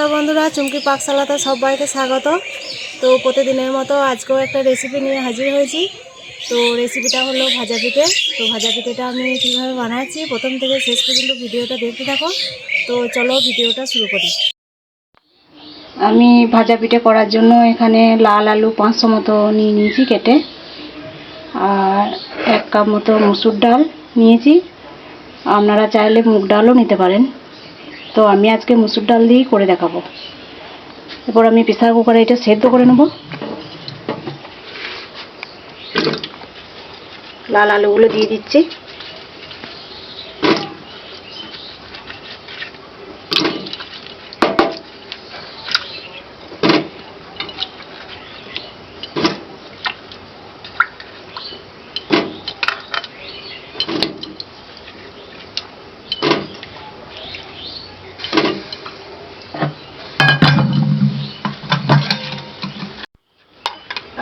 নমস্কার বন্ধুরা, চুমকি পাকশালাতে সবাইকে স্বাগত। তো প্রতিদিনের মতো আজকেও একটা রেসিপি নিয়ে হাজির হয়েছি। তো রেসিপিটা হলো ভাজা পিঠে। তো ভাজা পিঠেটা আমি কীভাবে বানাচ্ছি, প্রথম থেকে শেষ পর্যন্ত ভিডিওটা দেখতে থাকো। তো চলো ভিডিওটা শুরু করি। আমি ভাজা পিঠে করার জন্য এখানে লাল আলু পাঁচশো মতো নিয়ে নিয়েছি কেটে। আর এক কাপ মতো মুসুর ডাল নিয়েছি। আপনারা চাইলে মুগ ডালও নিতে পারেন। তো আমি আজকে মুসুর ডাল দিয়েই করে দেখাবো। এরপর আমি প্রেসার কুকারে এটা সেদ্ধ করে নেব। লাল আলুগুলো দিয়ে দিচ্ছি।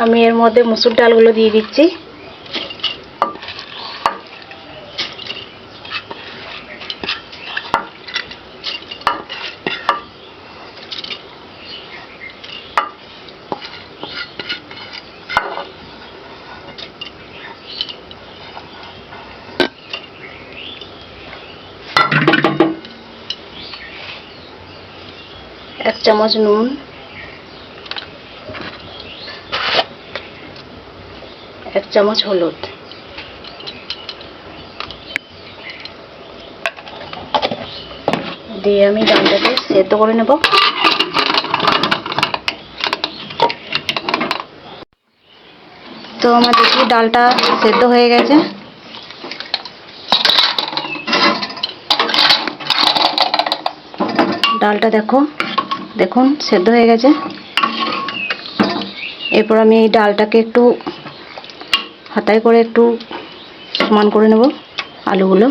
আমি এর মধ্যে মুসুর ডালগুলো দিয়ে দিচ্ছি। এক চামচ নুন। এক চামচ হলুদ। দিয়ে আমি ডালটাকে সেদ্ধ করে নেব। তো আমার দেখি ডালটা সেদ্ধ হয়ে গেছে। ডালটা দেখো, দেখুন, সেদ্ধ হয়ে গেছে। এরপর আমি এই ডালটাকে একটু হাতায় করে একটু সমান করে নেব আলুগুলো।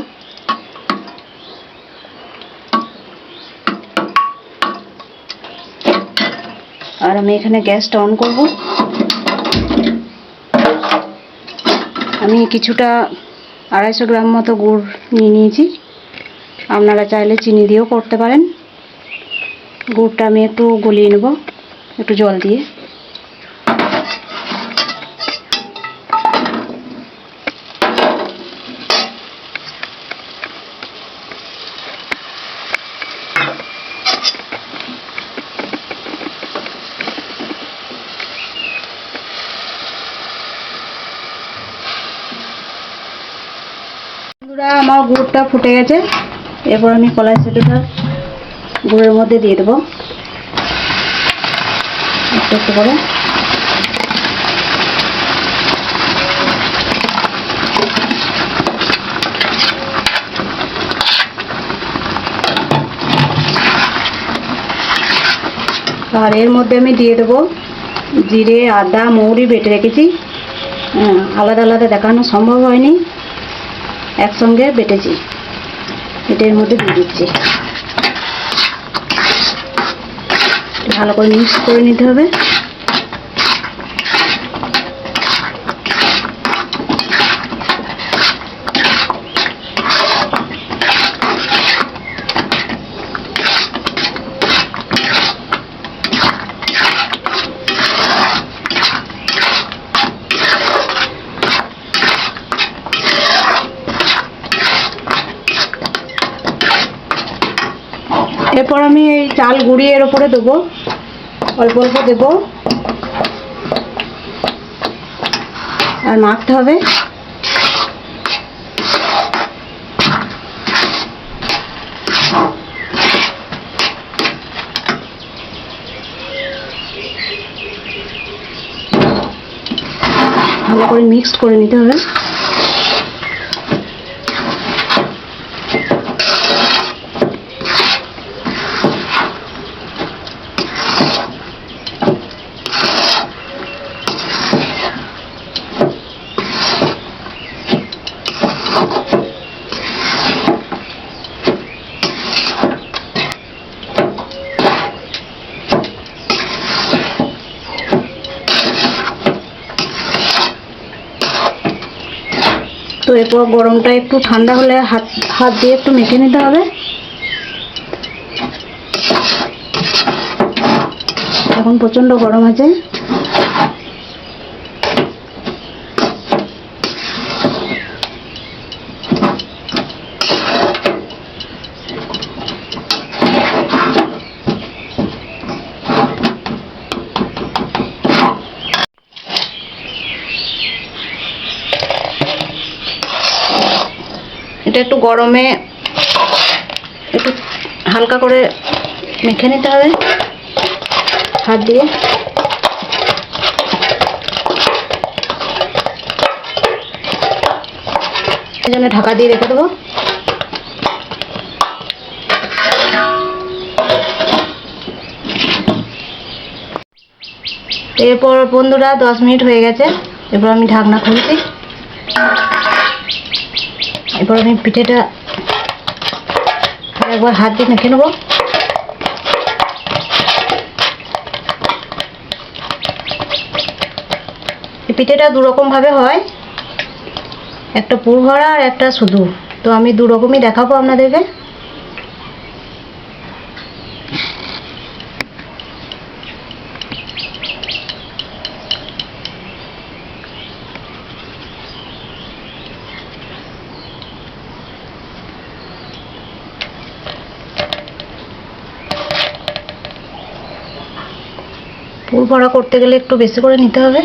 আর আমি এখানে গ্যাসটা অন করব। আমি কিছুটা আড়াইশো গ্রাম মতো গুড় নিয়ে নিয়েছি। আপনারা চাইলে চিনি দিয়েও করতে পারেন। গুড়টা আমি একটু গলিয়ে নেব, একটু জল দিয়ে বন্ধুরা আমার গুড়টা ফুটে গেছে। এরপর আমি কলাই সেটুটা গুড়ের মধ্যে দিয়ে দেবো। একটু করে। আর এর মধ্যে আমি দিয়ে দেবো জিরে আদা মৌরি বেটে রেখেছি। হ্যাঁ, আলাদা আলাদা দেখানো সম্ভব হয়নি। একসঙ্গে বেটেছি। এটার মধ্যে দিয়ে দিচ্ছি। ভালো করে মিক্স করে নিতে হবে। এরপর আমি এই চাল গুঁড়িয়ে এর উপরে দেবো। অল্প অল্প দেবো। আর মাখতে হবে। ভালো করে মিক্সড করে নিতে হবে। তো এরপর গরমটা একটু ঠান্ডা হলে হাত হাত দিয়ে একটু মেখে নিতে হবে। এখন প্রচণ্ড গরম আছে। এটা একটু গরমে একটু হালকা করে মেখে নিতে হবে। হাত দিয়ে। জন্য ঢাকা দিয়ে রেখে দেবো। এরপর বন্ধুরা, দশ মিনিট হয়ে গেছে। এরপর আমি ঢাকনা খুলছি। এরপর আমি পিঠেটা একবার হাত দিয়ে মেখে নেব। পিঠেটা দু রকম ভাবে হয়। একটা পুর আর একটা শুধু তো আমি দুরকমই দেখাবো আপনাদেরকে। পুর ভরা করতে গেলে একটু বেশি করে নিতে হবে।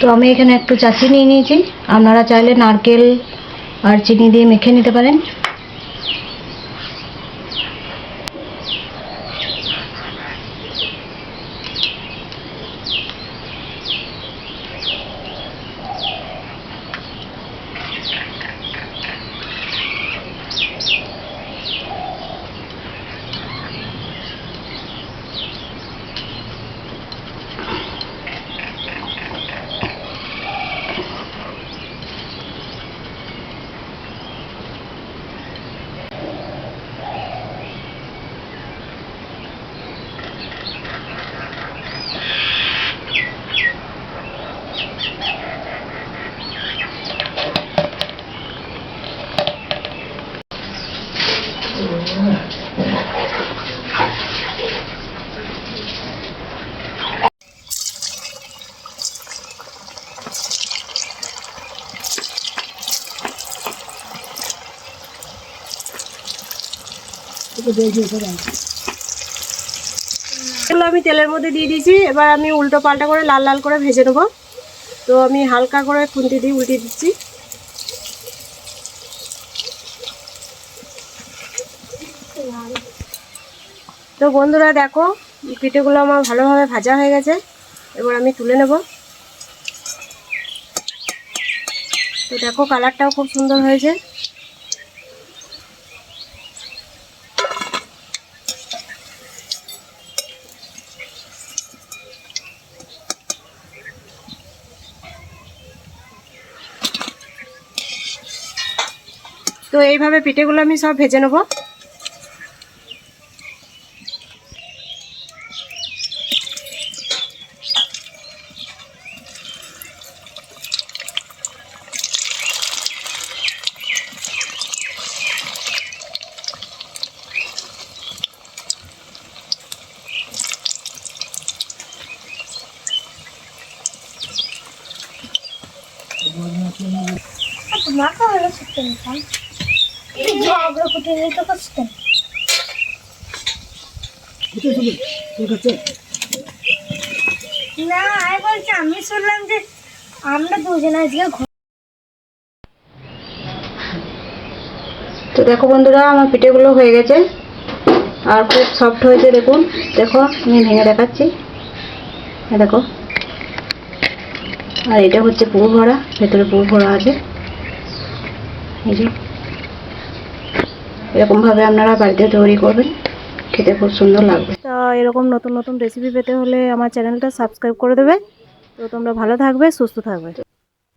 তো আমি এখানে একটু চাষি নিয়ে নিয়েছি। আপনারা চাইলে নারকেল আর চিনি দিয়ে মেখে নিতে পারেন। এগুলো আমি তেলের মধ্যে দিয়ে দিয়েছি। এবার আমি উল্টো পাল্টা করে লাল লাল করে ভেজে নেব। তো আমি হালকা করে খুন্তি দিয়ে উল্টে দিচ্ছি। তো বন্ধুরা দেখো, পিঠেগুলো আমার ভালোভাবে ভাজা হয়ে গেছে। এবার আমি তুলে নেব। তো দেখো, কালারটাও খুব সুন্দর হয়েছে। তো এইভাবে পিঠেগুলো আমি সব ভেজে নেব। হলো সত্যি নিতাম এই যে অগ্রকুটি নিতে কষ্ট আমি শুনলাম যে আমরা দুজনে আজকে তো দেখো বন্ধুরা, আমার পিঠেগুলো হয়ে গেছে। আর খুব সফট হয়েছে, দেখুন। দেখো, আমি ভেঙে দেখাচ্ছি। দেখো। আর এটা হচ্ছে পুর ভরা, ভেতরে পুর ভরা আছে। এই যে। এরকমভাবে আপনারা বাড়িতে তৈরি করবেন, খেতে খুব সুন্দর লাগবে। তো এরকম নতুন নতুন রেসিপি পেতে হলে আমার চ্যানেলটা সাবস্ক্রাইব করে দেবে। তো তোমরা ভালো থাকবে, সুস্থ থাকবে।